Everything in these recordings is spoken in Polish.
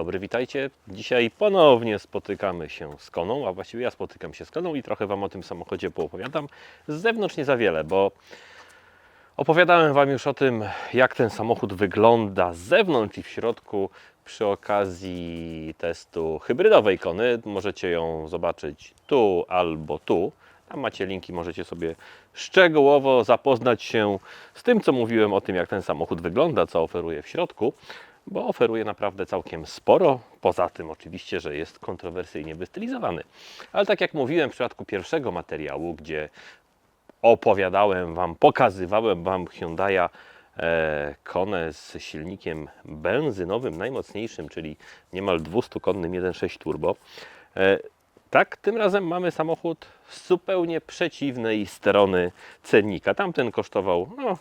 dobry, witajcie. Dzisiaj ponownie spotykamy się z Koną, a właściwie ja spotykam się z Koną i trochę Wam o tym samochodzie poopowiadam. Z zewnątrz nie za wiele, bo opowiadałem Wam już o tym, jak ten samochód wygląda z zewnątrz i w środku przy okazji testu hybrydowej Kony. Możecie ją zobaczyć tu albo tu. Tam macie linki, możecie sobie szczegółowo zapoznać się z tym, co mówiłem o tym, jak ten samochód wygląda, co oferuje w środku, bo oferuje naprawdę całkiem sporo. Poza tym, oczywiście, że jest kontrowersyjnie wystylizowany. Ale tak jak mówiłem w przypadku pierwszego materiału, gdzie opowiadałem Wam, pokazywałem Wam Hyundai'a e, Kone z silnikiem benzynowym najmocniejszym, czyli niemal 200-konnym 1.6 turbo. E, tak, tym razem mamy samochód z zupełnie przeciwnej strony cennika. Tamten kosztował no,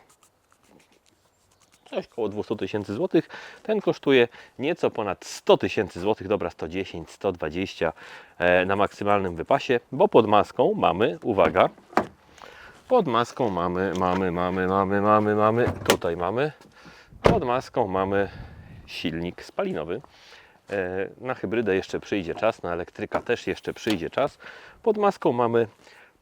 coś koło 200 tysięcy złotych. Ten kosztuje nieco ponad 100 tysięcy złotych, dobra 110, 120 e, na maksymalnym wypasie, bo pod maską mamy, uwaga, pod maską mamy, mamy, mamy, mamy, mamy, mamy, tutaj mamy, pod maską mamy silnik spalinowy. E, Na hybrydę jeszcze przyjdzie czas, na elektryka też jeszcze przyjdzie czas. Pod maską mamy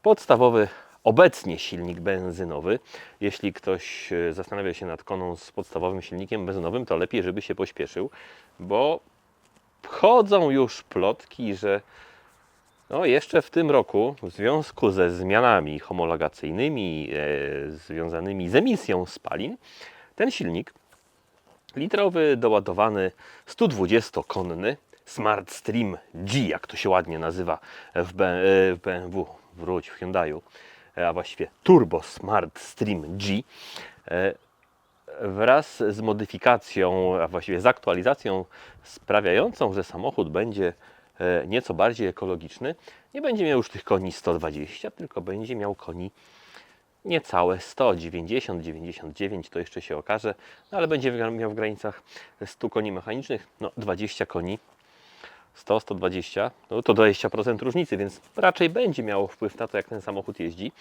podstawowy obecnie silnik benzynowy. Jeśli ktoś e, zastanawia się nad koną z podstawowym silnikiem benzynowym, to lepiej, żeby się pośpieszył, bo chodzą już plotki, że no, jeszcze w tym roku, w związku ze zmianami homologacyjnymi e, związanymi z emisją spalin, ten silnik litrowy, doładowany 120-konny Smart Stream G, jak to się ładnie nazywa w, B, e, BMW, wróć w Hyundaiu, a właściwie Turbo Smart Stream G, e, wraz z modyfikacją, a właściwie z aktualizacją sprawiającą, że samochód będzie e, nieco bardziej ekologiczny, nie będzie miał już tych koni 120, tylko będzie miał koni niecałe 100, 90, 99 to jeszcze się okaże, no ale będzie miał w granicach 100 koni mechanicznych, no 20 koni, 100, 120, no to 20% różnicy, więc raczej będzie miało wpływ na to, jak ten samochód jeździ.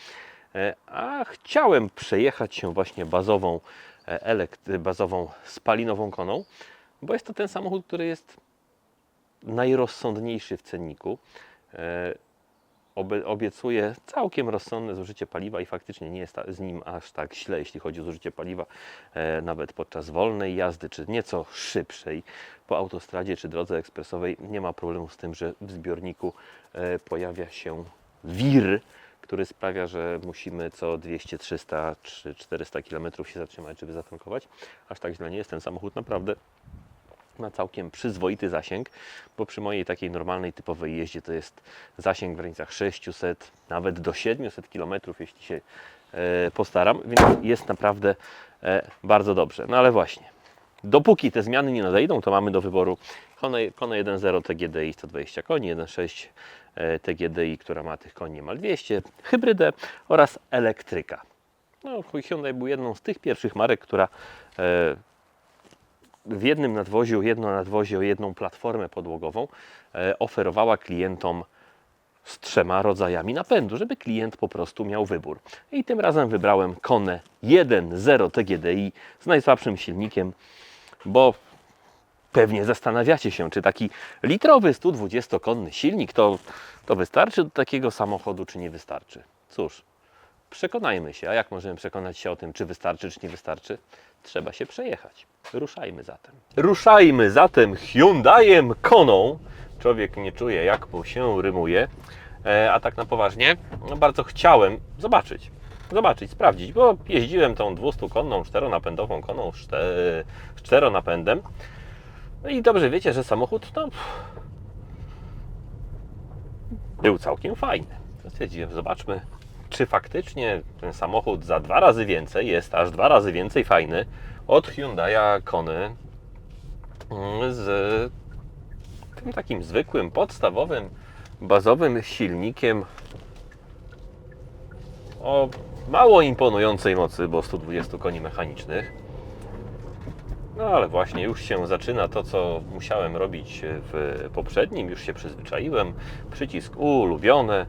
E, A chciałem przejechać się właśnie bazową, e, bazową spalinową koną, bo jest to ten samochód, który jest najrozsądniejszy w cenniku. Obiecuje całkiem rozsądne zużycie paliwa i faktycznie nie jest z nim aż tak źle, jeśli chodzi o zużycie paliwa, e, nawet podczas wolnej jazdy, czy nieco szybszej po autostradzie, czy drodze ekspresowej. Nie ma problemu z tym, że w zbiorniku e, pojawia się wir, który sprawia, że musimy co 200, 300 czy 400 km się zatrzymać, żeby zatankować. Aż tak źle nie jest ten samochód naprawdę ma całkiem przyzwoity zasięg, bo przy mojej takiej normalnej, typowej jeździe to jest zasięg w granicach 600, nawet do 700 km, jeśli się e, postaram, więc jest naprawdę e, bardzo dobrze. No ale właśnie, dopóki te zmiany nie nadejdą, to mamy do wyboru Kona, Kona 1.0 TGDI 120 koni, 1.6 e, TGDI, która ma tych koni niemal 200, hybrydę oraz elektryka. No, Hyundai był jedną z tych pierwszych marek, która w jednym nadwoziu, jedno nadwozie, jedną platformę podłogową e, oferowała klientom z trzema rodzajami napędu, żeby klient po prostu miał wybór. I tym razem wybrałem Konę 1.0 TGDI z najsłabszym silnikiem, bo pewnie zastanawiacie się, czy taki litrowy 120-konny silnik to, to wystarczy do takiego samochodu, czy nie wystarczy. Cóż, Przekonajmy się, a jak możemy przekonać się o tym, czy wystarczy, czy nie wystarczy? Trzeba się przejechać. Ruszajmy zatem. Ruszajmy zatem Hyundaiem Koną. Człowiek nie czuje, jak mu się rymuje. E, a tak na poważnie, no bardzo chciałem zobaczyć. Zobaczyć, sprawdzić, bo jeździłem tą 200-konną, czteronapędową koną z czte- z czteronapędem. No i dobrze wiecie, że samochód, no, był całkiem fajny. Stwierdziłem, zobaczmy, czy faktycznie ten samochód za dwa razy więcej jest aż dwa razy więcej fajny od Hyundai'a Kony mm, z tym takim zwykłym, podstawowym, bazowym silnikiem o mało imponującej mocy, bo 120 koni mechanicznych. No ale właśnie już się zaczyna to, co musiałem robić w poprzednim, już się przyzwyczaiłem. Przycisk ulubione.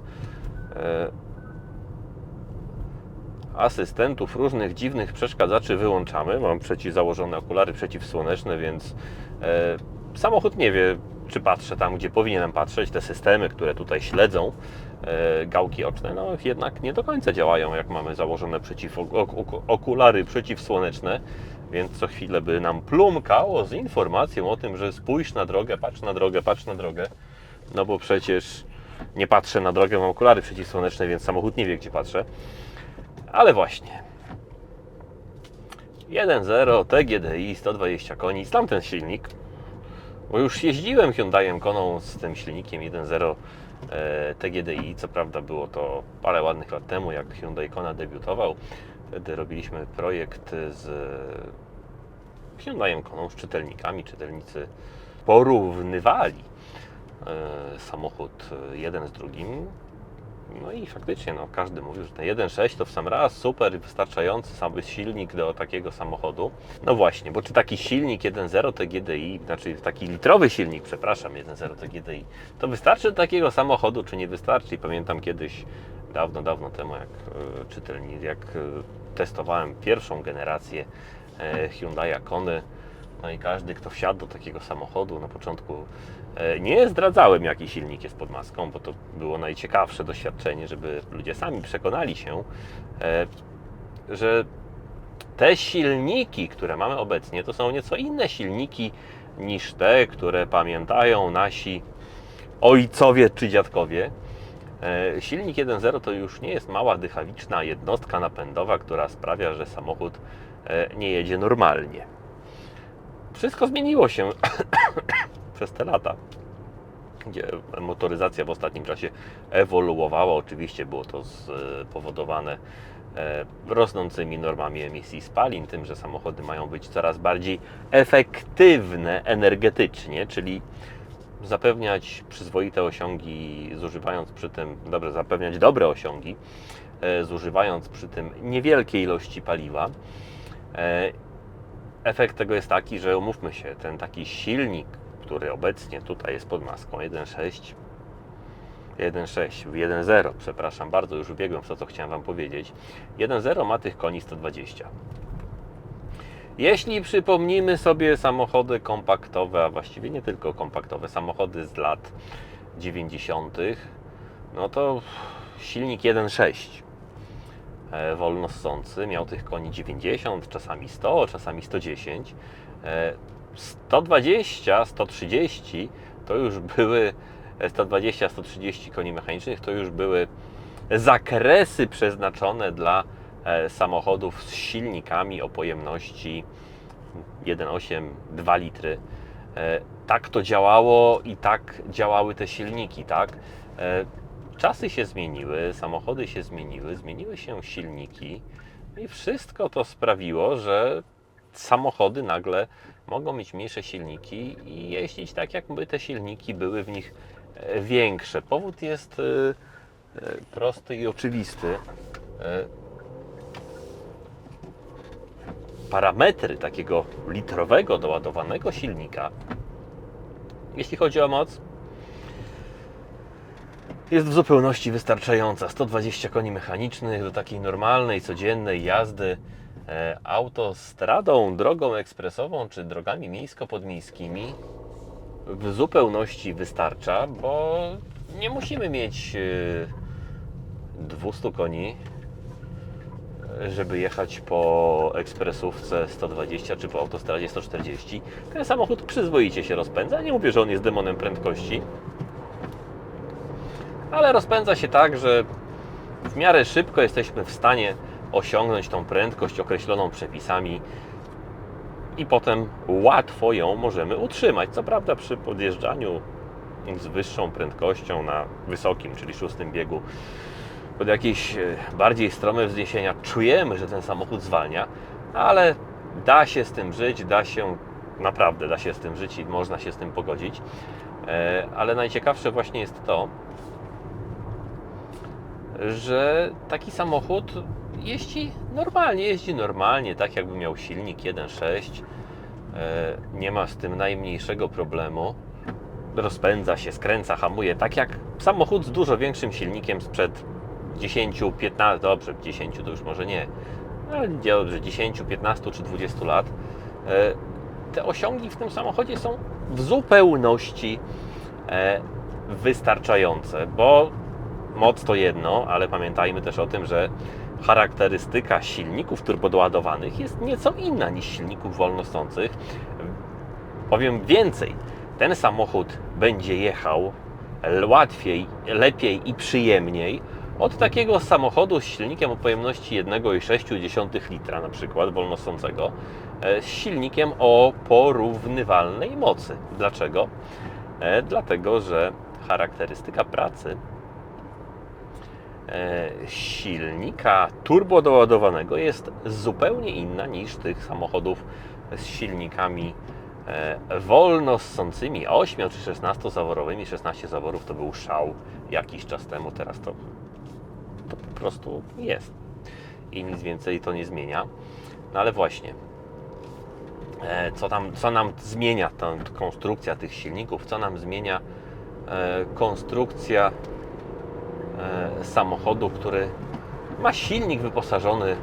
Asystentów, różnych dziwnych przeszkadzaczy wyłączamy. Mam założone okulary przeciwsłoneczne, więc e, samochód nie wie, czy patrzę tam, gdzie powinienem patrzeć. Te systemy, które tutaj śledzą e, gałki oczne, no jednak nie do końca działają, jak mamy założone przeciw, ok, okulary przeciwsłoneczne, więc co chwilę by nam plumkało z informacją o tym, że spójrz na drogę, patrz na drogę, patrz na drogę. No bo przecież nie patrzę na drogę, mam okulary przeciwsłoneczne, więc samochód nie wie, gdzie patrzę. Ale właśnie. 1.0 TGDI 120 koni, znam ten silnik, bo już jeździłem Hyundaiem Koną z tym silnikiem 1.0 e, TGDI. Co prawda było to parę ładnych lat temu, jak Hyundai Kona debiutował. Wtedy robiliśmy projekt z Hyundaiem Koną, z czytelnikami. Czytelnicy porównywali e, samochód e, jeden z drugim. No i faktycznie, no, każdy mówił, że ten 1.6 to w sam raz super, wystarczający sam silnik do takiego samochodu. No właśnie, bo czy taki silnik 1.0 TGDI, znaczy taki litrowy silnik, przepraszam, 1.0 TGDI, to wystarczy do takiego samochodu, czy nie wystarczy? Pamiętam kiedyś, dawno, dawno temu, jak e, czytelnik, jak e, testowałem pierwszą generację e, Hyundai Kony, no i każdy, kto wsiadł do takiego samochodu na początku, nie zdradzałem, jaki silnik jest pod maską, bo to było najciekawsze doświadczenie, żeby ludzie sami przekonali się, e, że te silniki, które mamy obecnie, to są nieco inne silniki niż te, które pamiętają nasi ojcowie czy dziadkowie. E, Silnik 1.0 to już nie jest mała dychawiczna jednostka napędowa, która sprawia, że samochód e, nie jedzie normalnie wszystko zmieniło się przez te lata, gdzie motoryzacja w ostatnim czasie ewoluowała. Oczywiście było to spowodowane e, rosnącymi normami emisji spalin, tym, że samochody mają być coraz bardziej efektywne energetycznie, czyli zapewniać przyzwoite osiągi, zużywając przy tym, dobre, zapewniać dobre osiągi, e, zużywając przy tym niewielkie ilości paliwa. E, efekt tego jest taki, że umówmy się, ten taki silnik, który obecnie tutaj jest pod maską 1.6, 1.6, 1.0, przepraszam bardzo, już ubiegłem w to, co chciałem Wam powiedzieć. 1.0 ma tych koni 120. Jeśli przypomnimy sobie samochody kompaktowe, a właściwie nie tylko kompaktowe, samochody z lat 90., no to silnik 1.6 e, wolnossący, miał tych koni 90, czasami 100, czasami 110. E, 120, 130 to już były 120, 130 koni mechanicznych, to już były zakresy przeznaczone dla e, samochodów z silnikami o pojemności 1,8, 2 litry. E, Tak to działało i tak działały te silniki, tak? E, Czasy się zmieniły, samochody się zmieniły, zmieniły się silniki i wszystko to sprawiło, że samochody nagle mogą mieć mniejsze silniki i jeździć tak, jakby te silniki były w nich e, większe. Powód jest e, e, prosty i oczywisty. Parametry takiego litrowego doładowanego silnika, jeśli chodzi o moc, jest w zupełności wystarczająca. 120 koni mechanicznych do takiej normalnej, codziennej jazdy autostradą, drogą ekspresową czy drogami miejsko-podmiejskimi w zupełności wystarcza, bo nie musimy mieć e, 200 koni, e, żeby jechać po ekspresówce 120 czy po autostradzie 140. Ten samochód przyzwoicie się rozpędza. Nie mówię, że on jest demonem prędkości, ale rozpędza się tak, że w miarę szybko jesteśmy w stanie osiągnąć tą prędkość określoną przepisami i potem łatwo ją możemy utrzymać. Co prawda przy podjeżdżaniu z wyższą prędkością na wysokim, czyli szóstym biegu pod jakieś e, bardziej strome wzniesienia czujemy, że ten samochód zwalnia, ale da się z tym żyć, da się naprawdę da się z tym żyć i można się z tym pogodzić. E, Ale najciekawsze właśnie jest to, że taki samochód jeździ normalnie, jeździ normalnie, tak jakby miał silnik 1.6. E, Nie ma z tym najmniejszego problemu. Rozpędza się, skręca, hamuje, tak jak samochód z dużo większym silnikiem sprzed 10, 15, dobrze, 10 to już może nie, ale dobrze, 10, 15 czy 20 lat. E, Te osiągi w tym samochodzie są w zupełności e, wystarczające, bo moc to jedno, ale pamiętajmy też o tym, że charakterystyka silników turbodoładowanych jest nieco inna niż silników wolnostących. Powiem więcej, ten samochód będzie jechał łatwiej, lepiej i przyjemniej od takiego samochodu z silnikiem o pojemności 1,6 litra, na przykład wolnostącego, e, z silnikiem o porównywalnej mocy. Dlaczego? E, Dlatego, że charakterystyka pracy e, silnika turbodoładowanego jest zupełnie inna niż tych samochodów z silnikami e, wolno ssącymi 8 czy 16 zaworowymi. 16 zaworów to był szał jakiś czas temu, teraz to, to po prostu jest. I nic więcej to nie zmienia. No ale właśnie, e, co, tam, co nam zmienia ta konstrukcja tych silników, co nam zmienia konstrukcja samochodu, który ma silnik wyposażony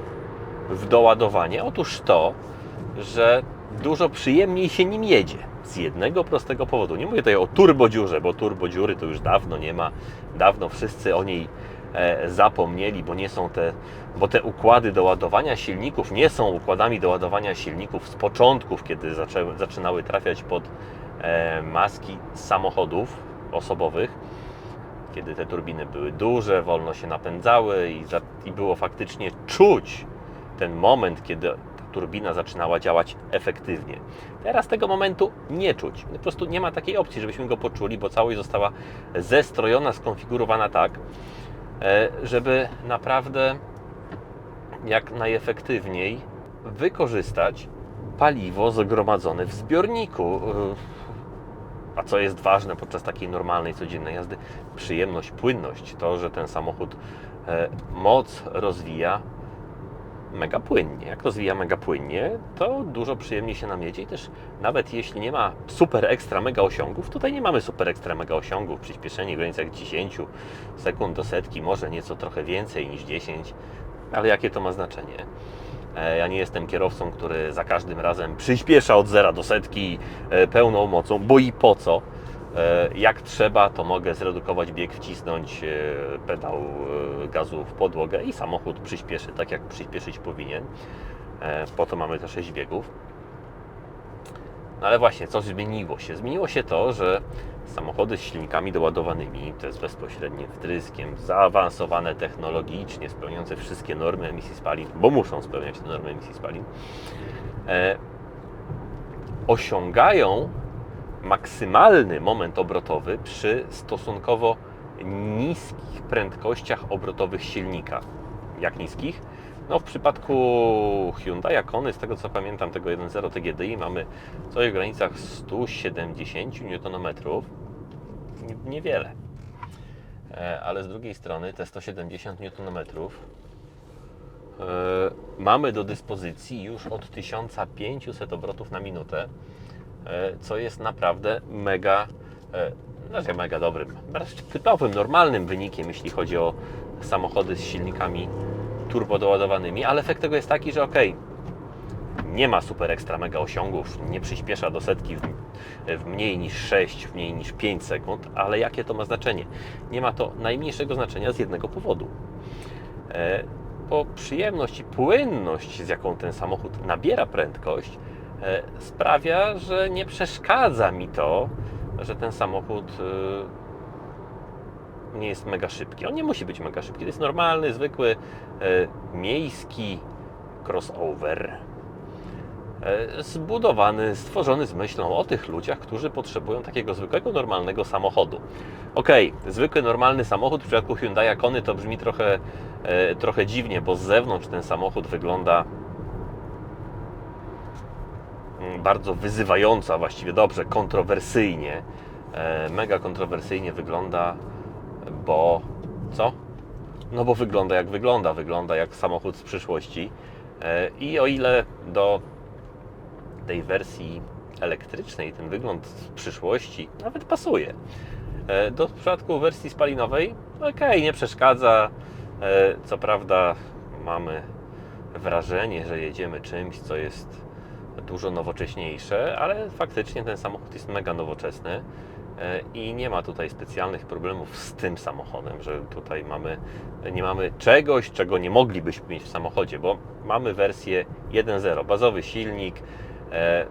w doładowanie? Otóż to, że dużo przyjemniej się nim jedzie. Z jednego prostego powodu. Nie mówię tutaj o turbodziurze, bo turbodziury to już dawno nie ma. Dawno wszyscy o niej e, zapomnieli, bo nie są te, bo te układy do ładowania silników nie są układami do ładowania silników z początków, kiedy zaczęły, zaczynały trafiać pod e, maski samochodów osobowych, kiedy te turbiny były duże, wolno się napędzały i, za, i było faktycznie czuć ten moment, kiedy ta turbina zaczynała działać efektywnie. Teraz tego momentu nie czuć. Po prostu nie ma takiej opcji, żebyśmy go poczuli, bo całość została zestrojona, skonfigurowana tak, e, żeby naprawdę jak najefektywniej wykorzystać paliwo zgromadzone w zbiorniku. A co jest ważne podczas takiej normalnej, codziennej jazdy? Przyjemność, płynność. To, że ten samochód e, moc rozwija mega płynnie. Jak rozwija mega płynnie, to dużo przyjemniej się nam jedzie i też nawet jeśli nie ma super ekstra mega osiągów, tutaj nie mamy super ekstra mega osiągów, przyspieszenie w granicach 10 sekund do setki, może nieco trochę więcej niż 10, ale jakie to ma znaczenie? E, Ja nie jestem kierowcą, który za każdym razem przyspiesza od zera do setki e, pełną mocą, bo i po co? E, Jak trzeba, to mogę zredukować bieg, wcisnąć pedał gazu w podłogę i samochód przyspieszy tak, jak przyspieszyć powinien. Po to mamy te 6 biegów. No ale właśnie, co zmieniło się? Zmieniło się to, że samochody z silnikami doładowanymi, to jest bezpośrednim wtryskiem, zaawansowane technologicznie, spełniające wszystkie normy emisji spalin, bo muszą spełniać te normy emisji spalin, e, osiągają maksymalny moment obrotowy przy stosunkowo niskich prędkościach obrotowych silnika. Jak niskich? No w przypadku Hyundai Kony, z tego co pamiętam, tego 1.0 TGDI mamy coś w granicach 170 Nm. Nie- Niewiele. E, Ale z drugiej strony te 170 Nm e, mamy do dyspozycji już od 1500 obrotów na minutę, e, co jest naprawdę mega, znaczy mega dobrym, typowym, normalnym wynikiem, jeśli chodzi o samochody z silnikami turbodoładowanymi, ale efekt tego jest taki, że ok, nie ma super ekstra mega osiągów, nie przyspiesza do setki w, w mniej niż 6, w mniej niż 5 sekund, ale jakie to ma znaczenie? Nie ma to najmniejszego znaczenia z jednego powodu. E, bo przyjemność i płynność, z jaką ten samochód nabiera prędkość, e, sprawia, że nie przeszkadza mi to, że ten samochód e, nie jest mega szybki. On nie musi być mega szybki. To jest normalny, zwykły, e, miejski crossover. E, Zbudowany, stworzony z myślą o tych ludziach, którzy potrzebują takiego zwykłego, normalnego samochodu. Okej, zwykły, normalny samochód w przypadku Hyundai Kony to brzmi trochę, e, trochę dziwnie, bo z zewnątrz ten samochód wygląda mm, bardzo wyzywająco, a właściwie dobrze, kontrowersyjnie. E, Mega kontrowersyjnie wygląda, bo co? No bo wygląda jak wygląda, wygląda jak samochód z przyszłości. E, I o ile do tej wersji elektrycznej ten wygląd z przyszłości nawet pasuje, e, do przypadku wersji spalinowej, okej, nie przeszkadza. E, Co prawda mamy wrażenie, że jedziemy czymś, co jest dużo nowocześniejsze, ale faktycznie ten samochód jest mega nowoczesny i nie ma tutaj specjalnych problemów z tym samochodem, że tutaj mamy, nie mamy czegoś, czego nie moglibyśmy mieć w samochodzie, bo mamy wersję 1.0, bazowy silnik, e,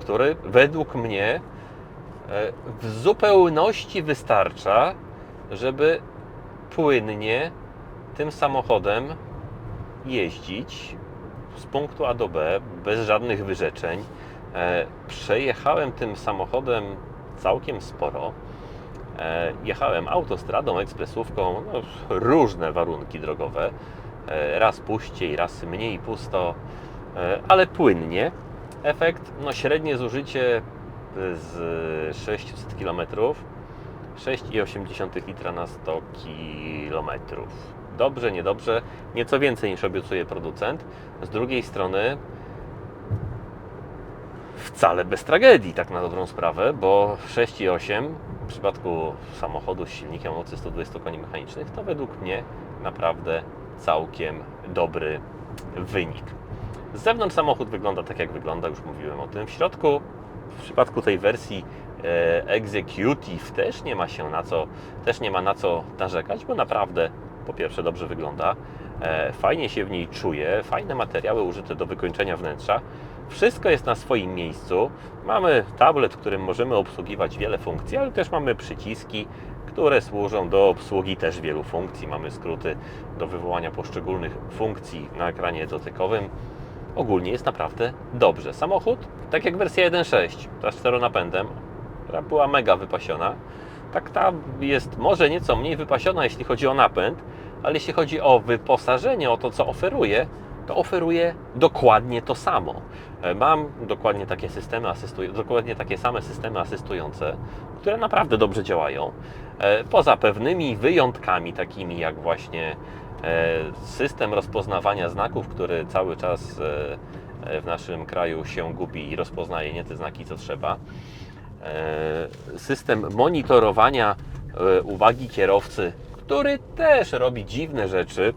który według mnie e, w zupełności wystarcza, żeby płynnie tym samochodem jeździć z punktu A do B bez żadnych wyrzeczeń. E, Przejechałem tym samochodem całkiem sporo. E, Jechałem autostradą, ekspresówką, no, różne warunki drogowe. E, Raz puściej, raz mniej pusto, ale płynnie. Efekt, no średnie zużycie z 600 km 6,8 litra na 100 km. Dobrze, niedobrze, nieco więcej niż obiecuje producent. Z drugiej strony wcale bez tragedii, tak na dobrą sprawę, bo 6,8 w przypadku samochodu z silnikiem o mocy 120 koni mechanicznych to według mnie naprawdę całkiem dobry wynik. Z zewnątrz samochód wygląda tak, jak wygląda, już mówiłem o tym. W środku, w przypadku tej wersji e, Executive też nie ma się na co, też nie ma na co narzekać, bo naprawdę po pierwsze dobrze wygląda, e, fajnie się w niej czuje, fajne materiały użyte do wykończenia wnętrza. Wszystko jest na swoim miejscu. Mamy tablet, którym możemy obsługiwać wiele funkcji, ale też mamy przyciski, które służą do obsługi też wielu funkcji. Mamy skróty do wywołania poszczególnych funkcji na ekranie dotykowym. Ogólnie jest naprawdę dobrze. Samochód, tak jak wersja 1.6, ta z czteronapędem, która była mega wypasiona, tak ta jest może nieco mniej wypasiona, jeśli chodzi o napęd, ale jeśli chodzi o wyposażenie, o to, co oferuje, to oferuje dokładnie to samo. E, Mam dokładnie takie systemy asystuj- dokładnie takie same systemy asystujące, które naprawdę dobrze działają. E, Poza pewnymi wyjątkami, takimi jak właśnie e, system rozpoznawania znaków, który cały czas w naszym kraju się gubi i rozpoznaje nie te znaki, co trzeba. System monitorowania uwagi kierowcy, który też robi dziwne rzeczy.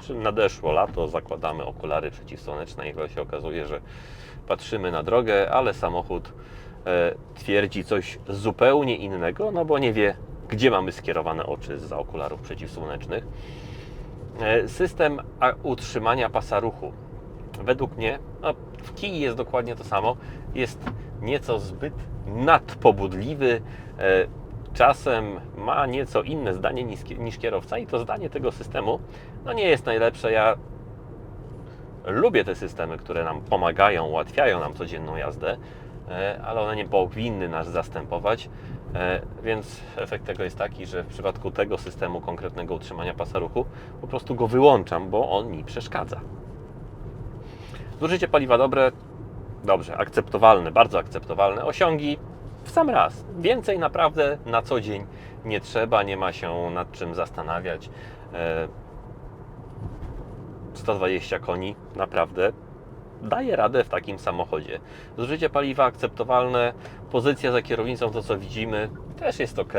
Czy nadeszło lato, zakładamy okulary przeciwsłoneczne i się okazuje, że patrzymy na drogę, ale samochód e, twierdzi coś zupełnie innego, no bo nie wie, gdzie mamy skierowane oczy za okularów przeciwsłonecznych. E, System utrzymania pasa ruchu. Według mnie, no, w kij jest dokładnie to samo. Jest nieco zbyt nadpobudliwy. Czasem ma nieco inne zdanie niż, niż kierowca, i to zdanie tego systemu no, nie jest najlepsze. Ja lubię te systemy, które nam pomagają, ułatwiają nam codzienną jazdę, e, ale one nie powinny nas zastępować. E, Więc efekt tego jest taki, że w przypadku tego systemu konkretnego utrzymania pasa ruchu po prostu go wyłączam, bo on mi przeszkadza. Zużycie paliwa dobre, dobrze, akceptowalne, bardzo akceptowalne. Osiągi w sam raz. Więcej naprawdę na co dzień nie trzeba, nie ma się nad czym zastanawiać. E, 120 koni naprawdę daje radę w takim samochodzie. Zużycie paliwa akceptowalne, pozycja za kierownicą, to co widzimy, też jest ok.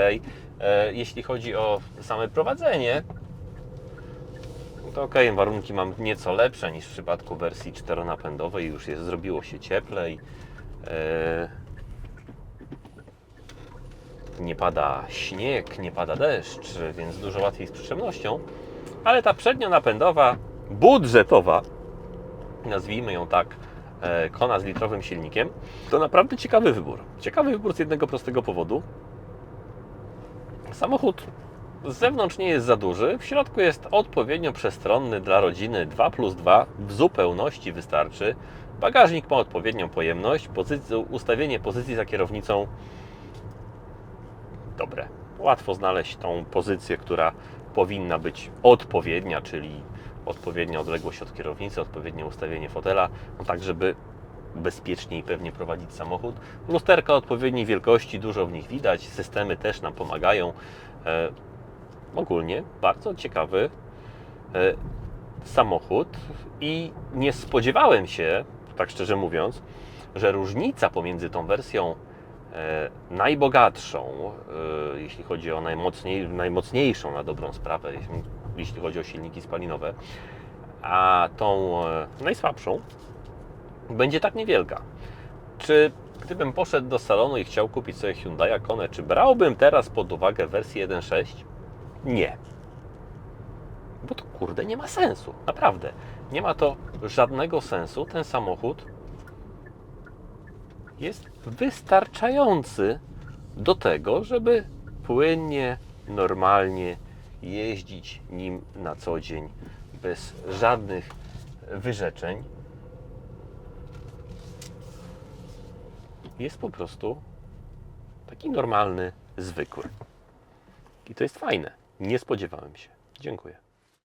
E, Jeśli chodzi o same prowadzenie, to ok, warunki mam nieco lepsze niż w przypadku wersji czteronapędowej, już jest, zrobiło się cieplej. Nie pada śnieg, nie pada deszcz, więc dużo łatwiej z przyjemnością. Ale ta przednionapędowa, budżetowa, nazwijmy ją tak, e, kona z litrowym silnikiem, to naprawdę ciekawy wybór. Ciekawy wybór z jednego prostego powodu. Samochód z zewnątrz nie jest za duży, w środku jest odpowiednio przestronny dla rodziny 2 plus 2, w zupełności wystarczy. Bagażnik ma odpowiednią pojemność, pozycję, ustawienie pozycji za kierownicą dobre. Łatwo znaleźć tą pozycję, która powinna być odpowiednia, czyli odpowiednia odległość od kierownicy, odpowiednie ustawienie fotela, no tak, żeby bezpiecznie i pewnie prowadzić samochód. Lusterka odpowiedniej wielkości, dużo w nich widać, systemy też nam pomagają. E, ogólnie bardzo ciekawy e, samochód i nie spodziewałem się, tak szczerze mówiąc, że różnica pomiędzy tą wersją najbogatszą, e, jeśli chodzi o najmocniej, najmocniejszą na dobrą sprawę, jeśli, chodzi o silniki spalinowe, a tą e, najsłabszą, będzie tak niewielka. Czy gdybym poszedł do salonu i chciał kupić sobie Hyundai Kona, czy brałbym teraz pod uwagę wersję 1.6? Nie. Bo to kurde nie ma sensu. Naprawdę. Nie ma to żadnego sensu. Ten samochód jest wystarczający do tego, żeby płynnie, normalnie jeździć nim na co dzień bez żadnych wyrzeczeń. Jest po prostu taki normalny, zwykły. I to jest fajne. Nie spodziewałem się. Dziękuję.